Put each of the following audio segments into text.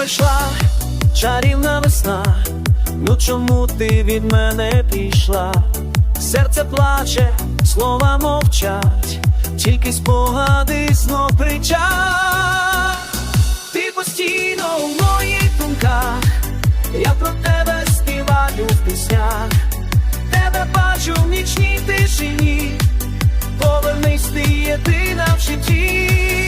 Пройшла чарівна весна, ну чому ти від мене пішла? Серце плаче, слова мовчать, тільки спогади знов кричать. Ти постійно у моїх думках, я про тебе співаю в піснях, тебе бачу в нічній тишині, повернись ти єдина в житті.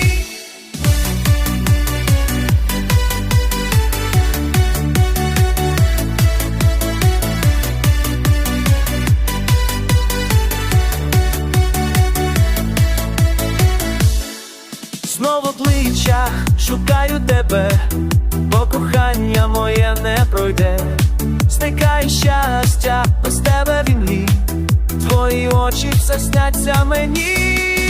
Знову в обличчях шукаю тебе, бо кохання моє не пройде. Зникає щастя, без тебе він мій, твої очі все сняться мені.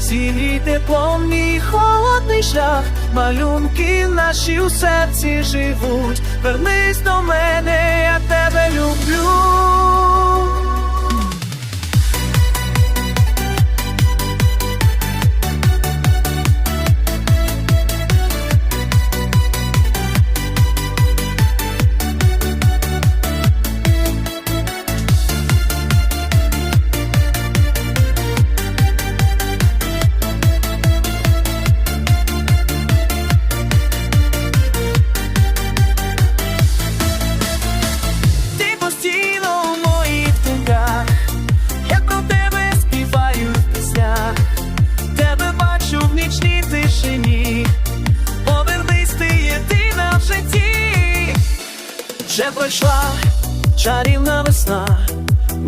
Зігрій теплом мій холодний шлях, малюнки наші у серці живуть. Вернись до мене, я тебе люблю. Чарівна весна,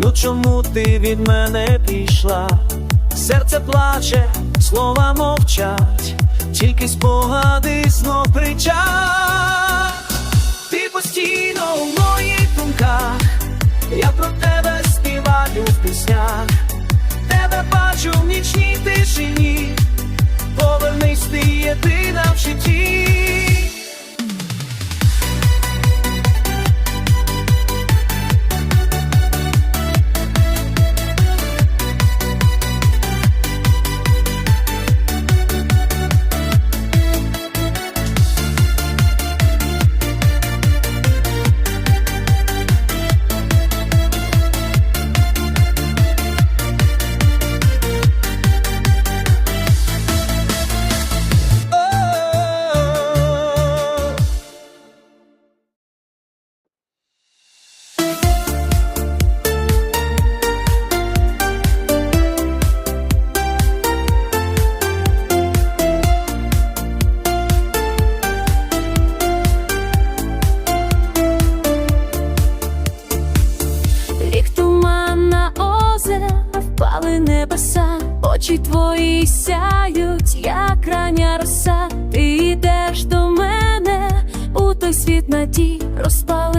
ну чому ти від мене пішла? Серце плаче, слова мовчать, тільки спогади знов кричать. Ти постійно у моїх думках, я про тебе очі твої сяють, як рання роса. Ти йдеш до мене у той світ надій, розпали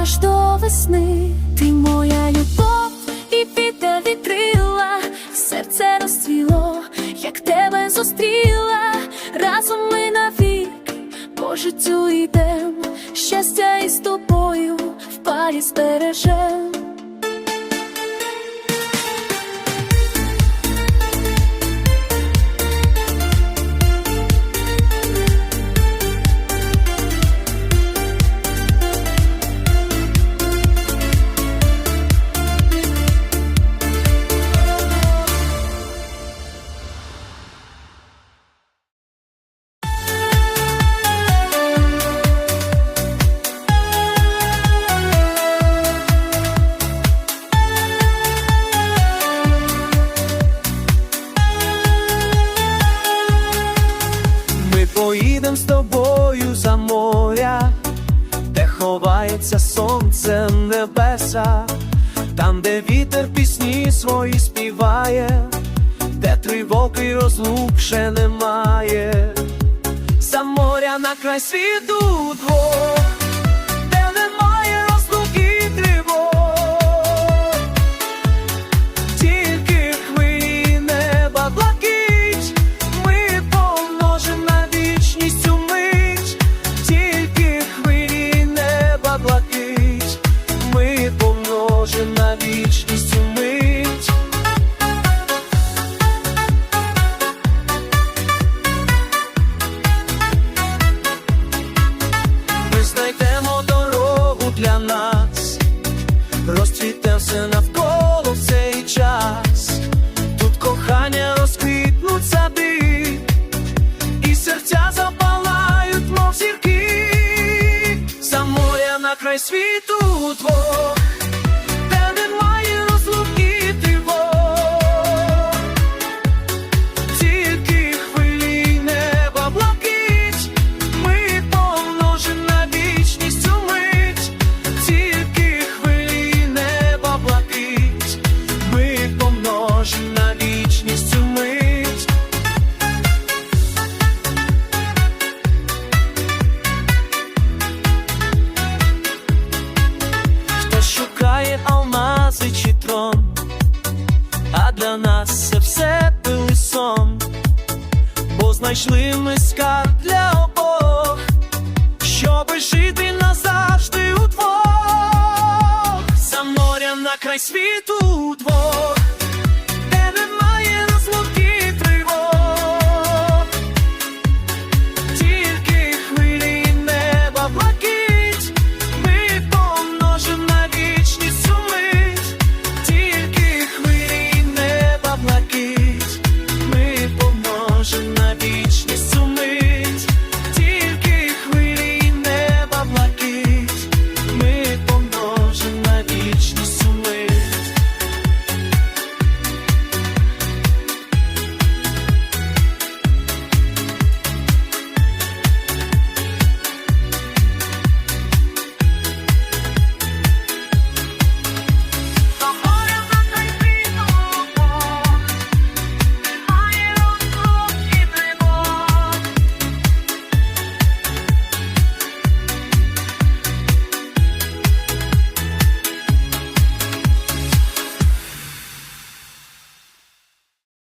аж до весни. Ти моя любов і піде вітрила, серце розцвіло, як тебе зустріла, разом ми навік по життю йдем, щастя із тобою в парі збережем. Вітер пісні свої співає, де тривоги розлук ще немає, за моря на край світу двох, розцвіте все навколо цей час. Тут кохання розквітнуть сади, і серця запалають, мов зірки, за моря на край світу твого,